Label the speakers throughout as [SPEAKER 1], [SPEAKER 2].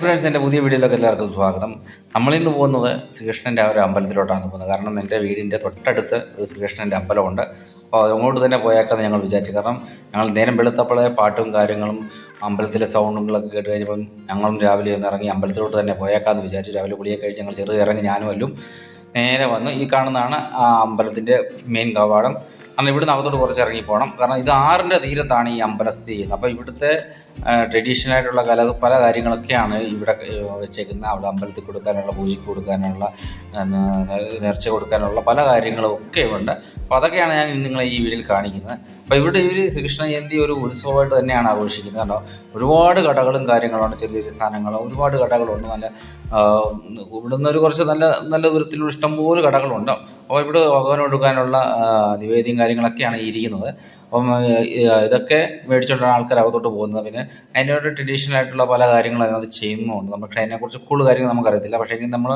[SPEAKER 1] Friends എന്റെ പുതിയ വീഡിയോയിലൊക്കെ എല്ലാവർക്കും സ്വാഗതം. നമ്മളിന്ന് പോകുന്നത് ശ്രീകൃഷ്ണന്റെ ആ ഒരു അമ്പലത്തിലോട്ടാണ് പോകുന്നത്. കാരണം എന്റെ വീടിന്റെ തൊട്ടടുത്ത് ഒരു ശ്രീകൃഷ്ണന്റെ അമ്പലമുണ്ട്. അപ്പോൾ അങ്ങോട്ട് തന്നെ പോയേക്കാന്ന് ഞങ്ങൾ വിചാരിച്ചു. കാരണം ഞങ്ങൾ നേരം വെളുത്തപ്പോഴേ പാട്ടും കാര്യങ്ങളും അമ്പലത്തിലെ സൗണ്ടുകളൊക്കെ കേട്ട് കഴിഞ്ഞപ്പം ഞങ്ങളും രാവിലെ ഒന്ന് ഇറങ്ങി അമ്പലത്തിലോട്ട് തന്നെ പോയേക്കാന്ന് വിചാരിച്ചു. രാവിലെ കുളിയൊക്കെ കഴിച്ച് ഞങ്ങൾ ചെറുത് ഇറങ്ങി ഞാനും അല്ലും നേരെ വന്നു ഈ കാണുന്നതാണ് ആ അമ്പലത്തിന്റെ മെയിൻ കവാടം. കാരണം ഇവിടുന്ന് അകത്തോട്ട് കുറച്ച് ഇറങ്ങി പോകണം കാരണം ഇത് ആറിന്റെ തീരത്താണ് ഈ അമ്പലം സ്ഥിതി ചെയ്യുന്നത്. അപ്പോൾ ഇവിടുത്തെ ട്രഡീഷണൽ ആയിട്ടുള്ള കല പല കാര്യങ്ങളൊക്കെയാണ് ഇവിടെ വെച്ചേക്കുന്നത്. അവിടെ അമ്പലത്തിൽ കൊടുക്കാനുള്ള പൂജയ്ക്ക് കൊടുക്കാനുള്ള നേർച്ച കൊടുക്കാനുള്ള പല കാര്യങ്ങളും ഒക്കെ ഉണ്ട്. അപ്പോൾ അതൊക്കെയാണ് ഞാൻ നിങ്ങളെ ഈ വീഡിയോയിൽ കാണിക്കുന്നത്. അപ്പോൾ ഇവിടെ ഇവർ ശ്രീകൃഷ്ണ ജയന്തി ഒരു ഉത്സവമായിട്ട് തന്നെയാണ് ആഘോഷിക്കുന്നത്. കണ്ടോ ഒരുപാട് കടകളും കാര്യങ്ങളുണ്ട് ചെറിയ ചെറിയ സാധനങ്ങൾ ഒരുപാട് കടകളുണ്ട്. നല്ല ഇവിടുന്ന് ഒരു കുറച്ച് നല്ല നല്ല ദൂരത്തിലുള്ള ഇഷ്ടംപോലെ കടകളുണ്ട്. അപ്പോൾ ഇവിടെ ഭഗവാൻ കൊടുക്കാനുള്ള നിവേദ്യം കാര്യങ്ങളൊക്കെയാണ് ഇരിക്കുന്നത്. അപ്പം ഇതൊക്കെ മേടിച്ചുകൊണ്ടാണ് ആൾക്കാർ അകത്തോട്ട് പോകുന്നത്. പിന്നെ അതിനോട് ട്രഡീഷണൽ ആയിട്ടുള്ള പല കാര്യങ്ങളും അതിനകത്ത് നമ്മൾ നമുക്ക് അതിനെക്കുറിച്ച് കൂടുതൽ കാര്യങ്ങൾ നമുക്കറിയത്തില്ല. പക്ഷേ നമ്മൾ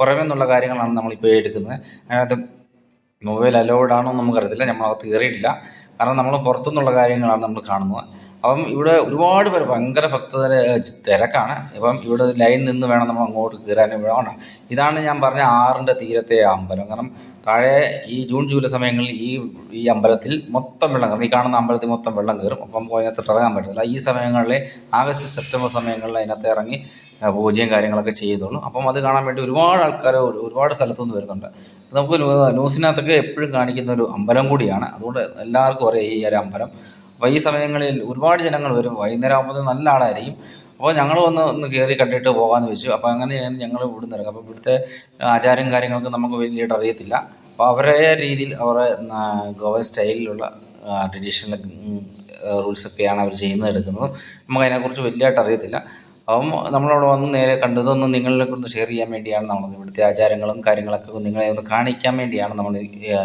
[SPEAKER 1] പുറമേ നിന്നുള്ള കാര്യങ്ങളാണ് നമ്മളിപ്പോൾ എടുക്കുന്നത്. അതിനകത്ത് മൊബൈൽ അലൗഡ് ആണോ നമുക്കറിയത്തില്ല. നമ്മളകത്ത് കയറിയിട്ടില്ല. കാരണം നമ്മൾ പുറത്തുനിന്നുള്ള കാര്യങ്ങളാണ് നമ്മൾ കാണുന്നത്. അപ്പം ഇവിടെ ഒരുപാട് പേര് ഭയങ്കര ഭക്തരെ തിരക്കാണ്. ഇപ്പം ഇവിടെ ലൈൻ നിന്ന് വേണം നമ്മൾ അങ്ങോട്ട് കയറാനും വേണം. ഇതാണ് ഞാൻ പറഞ്ഞ ആറിന്റെ തീരത്തെ അമ്പലം. കാരണം താഴെ ഈ ജൂൺ ജൂലൈ സമയങ്ങളിൽ ഈ ഈ അമ്പലത്തിൽ മൊത്തം വെള്ളം കയറും. ഈ കാണുന്ന അമ്പലത്തിൽ മൊത്തം വെള്ളം കയറും. അപ്പം അതിനകത്ത് ഇറങ്ങാൻ പറ്റത്തില്ല. ഈ സമയങ്ങളിൽ ആഗസ്റ്റ് സെപ്റ്റംബർ സമയങ്ങളിൽ അതിനകത്ത് ഇറങ്ങി പൂജയും കാര്യങ്ങളൊക്കെ ചെയ്തോളൂ. അപ്പം അത് കാണാൻ വേണ്ടി ഒരുപാട് ആൾക്കാർ ഒരുപാട് സ്ഥലത്തുനിന്ന് വരുന്നുണ്ട്. നമുക്ക് ന്യൂ- ന്യൂസിനകത്തൊക്കെ എപ്പോഴും കാണിക്കുന്ന ഒരു അമ്പലം കൂടിയാണ്. അതുകൊണ്ട് എല്ലാവർക്കും അറിയാം ഈ ഒരു അമ്പലം. അപ്പോൾ ഈ സമയങ്ങളിൽ ഒരുപാട് ജനങ്ങൾ വരും. വൈകുന്നേരം ആകുമ്പോൾ നല്ല ആളായിരിക്കും. അപ്പോൾ ഞങ്ങൾ വന്ന് ഒന്ന് കയറി കണ്ടിട്ട് പോകാമെന്ന് വെച്ചു. അപ്പോൾ അങ്ങനെ ഞങ്ങൾ ഇവിടുന്ന് ഇറങ്ങും. അപ്പോൾ ഇവിടുത്തെ ആചാരം കാര്യങ്ങളൊക്കെ നമുക്ക് വലിയായിട്ട് അറിയത്തില്ല. അപ്പോൾ അവരുടെ രീതിയിൽ അവരുടെ ഗോവൻ സ്റ്റൈലിലുള്ള ട്രഡീഷണൽ റൂൾസൊക്കെയാണ് അവർ ചെയ്യുന്നത് എടുക്കുന്നത്. നമുക്ക് അതിനെക്കുറിച്ച് വലിയതായിട്ട് അറിയത്തില്ല. അപ്പം നമ്മളവിടെ വന്ന് നേരെ കണ്ടതൊന്നും നിങ്ങളിലേക്ക് ഒന്ന് ഷെയർ ചെയ്യാൻ വേണ്ടിയാണ് നമ്മൾ ഇവിടുത്തെ ആചാരങ്ങളും കാര്യങ്ങളൊക്കെ നിങ്ങളെ ഒന്ന് കാണിക്കാൻ വേണ്ടിയാണ് നമ്മൾ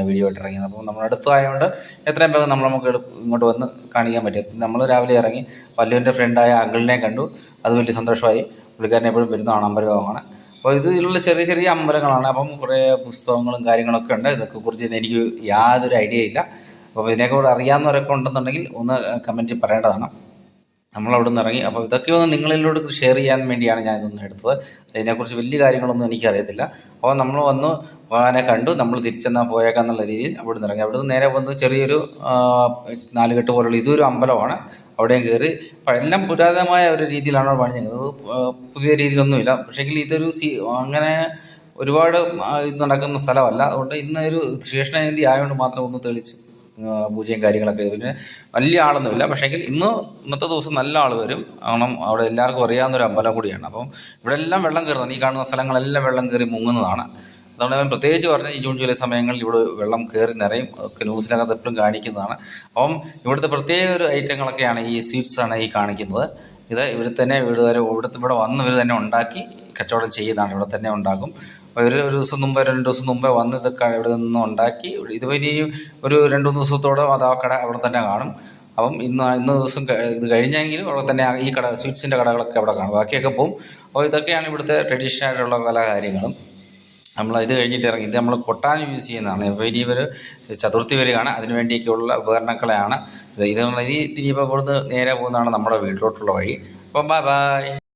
[SPEAKER 1] വീഡിയോ ആയിട്ട് ഇറങ്ങിയത്. അപ്പോൾ നമ്മൾ അടുത്തായതുകൊണ്ട് എത്രയും വേഗം നമ്മൾ നമുക്ക് ഇങ്ങോട്ട് വന്ന് കാണിക്കാൻ പറ്റും. നമ്മൾ രാവിലെ ഇറങ്ങി വല്ലുവിന്റെ ഫ്രണ്ടായ അങ്കിളിനെ കണ്ടു. അത് വലിയ സന്തോഷമായി. പുള്ളിക്കാരനെ എപ്പോഴും വരുന്നതാണ് അമ്പലമാണ് അപ്പോൾ ഇതിലുള്ള ചെറിയ ചെറിയ അമ്പലങ്ങളാണ്. അപ്പം കുറേ പുസ്തകങ്ങളും കാര്യങ്ങളൊക്കെ ഉണ്ട്. ഇതൊക്കെ കുറിച്ച് എനിക്ക് യാതൊരു ഐഡിയ ഇല്ല. അപ്പോൾ ഇതിനെക്കൂടെ അറിയാവുന്നവരൊക്കെ ഉണ്ടെന്നുണ്ടെങ്കിൽ ഒന്ന് കമന്റിൽ പറയേണ്ടതാണ്. നമ്മളവിടെ നിന്ന് ഇറങ്ങി. അപ്പോൾ ഇതൊക്കെ ഒന്ന് നിങ്ങളിലോട് ഷെയർ ചെയ്യാൻ വേണ്ടിയാണ് ഞാൻ ഇതൊന്നും എടുത്തത്. അതിനെക്കുറിച്ച് വലിയ കാര്യങ്ങളൊന്നും എനിക്കറിയത്തില്ല. അപ്പോൾ നമ്മൾ വന്ന് വാഹനെ കണ്ടു. നമ്മൾ തിരിച്ചെന്നാൽ പോയേക്കാം എന്നുള്ള രീതിയിൽ അവിടെ നിന്ന് ഇറങ്ങി. അവിടെ നിന്ന് നേരെ വന്ന് ചെറിയൊരു നാലുകെട്ട് പോലുള്ള ഇതൊരു അമ്പലമാണ്. അവിടെയും കയറി. എല്ലാം പുരാതനമായ ഒരു രീതിയിലാണ് പണിഞ്ഞത്. പുതിയ രീതിയിലൊന്നുമില്ല. പക്ഷേങ്കിൽ ഇതൊരു സി അങ്ങനെ ഒരുപാട് ഇത് നടക്കുന്ന സ്ഥലമല്ല. അതുകൊണ്ട് ഇന്നൊരു ശേഷണ ആയതുകൊണ്ട് മാത്രം ഒന്ന് തെളിച്ച് പൂജയും കാര്യങ്ങളൊക്കെ പിന്നെ വലിയ ആളൊന്നുമില്ല. പക്ഷേങ്കിൽ ഇന്ന് ഇന്നത്തെ ദിവസം നല്ല ആൾ വരും. കാരണം അവിടെ എല്ലാവർക്കും അറിയാവുന്ന ഒരു അമ്പലം കൂടിയാണ്. അപ്പം ഇവിടെ എല്ലാം വെള്ളം കയറുന്നതാണ് ഈ കാണുന്ന സ്ഥലങ്ങളെല്ലാം വെള്ളം കയറി മുങ്ങുന്നതാണ്. അതുകൊണ്ട് ഞാൻ പ്രത്യേകിച്ച് പറഞ്ഞ ഈ ജൂൺ ജൂലൈ സമയങ്ങളിൽ ഇവിടെ വെള്ളം കയറി നിറയും. ഒക്കെ ന്യൂസിനകത്ത് എപ്പോഴും കാണിക്കുന്നതാണ്. അപ്പം ഇവിടുത്തെ പ്രത്യേക ഒരു ഐറ്റങ്ങളൊക്കെയാണ് ഈ സ്വീറ്റ്സ് ആണ് ഈ കാണിക്കുന്നത്. ഇത് ഇവർ തന്നെ വരെ ഇവിടുത്തെ ഇവിടെ വന്ന് ഇവർ തന്നെ ഉണ്ടാക്കി കച്ചവടം ചെയ്യുന്നതാണ്. ഇവിടെ തന്നെ ഉണ്ടാക്കും. ഒരു ഒരു ദിവസം മുമ്പ് രണ്ട് ദിവസം മുമ്പേ വന്ന് ഇതൊക്കെ ഇവിടെ നിന്ന് ഉണ്ടാക്കി. ഇത് ഒരു രണ്ട് മൂന്ന് ദിവസത്തോടെ അത് ആ കട അവിടെ തന്നെ കാണും. അപ്പം ഇന്ന് ഇന്ന് ദിവസം ഇത് കഴിഞ്ഞെങ്കിലും അവിടെ തന്നെ ഈ കട സ്വീറ്റ്സിന്റെ കടകളൊക്കെ അവിടെ കാണും. ബാക്കിയൊക്കെ പോകും അപ്പോൾ ഇതൊക്കെയാണ് ഇവിടുത്തെ ട്രഡീഷണൽ ആയിട്ടുള്ള പല കാര്യങ്ങളും. നമ്മൾ ഇത് കഴിഞ്ഞിട്ട് ഇറങ്ങി. ഇത് നമ്മൾ കൊട്ടാൻ യൂസ് ചെയ്യുന്നതാണ്. ഇനി ഇവർ ചതുർത്ഥി വരികയാണ്. അതിന് വേണ്ടിയൊക്കെയുള്ള ഉപകരണങ്ങളെയാണ്. ഇത് ഇതിനുള്ള ഇനി ഇനിയിപ്പോൾ ഇവിടുന്ന് നേരെ പോകുന്നതാണ് നമ്മുടെ വീട്ടിലോട്ടുള്ള വഴി. അപ്പം ബൈ ബൈ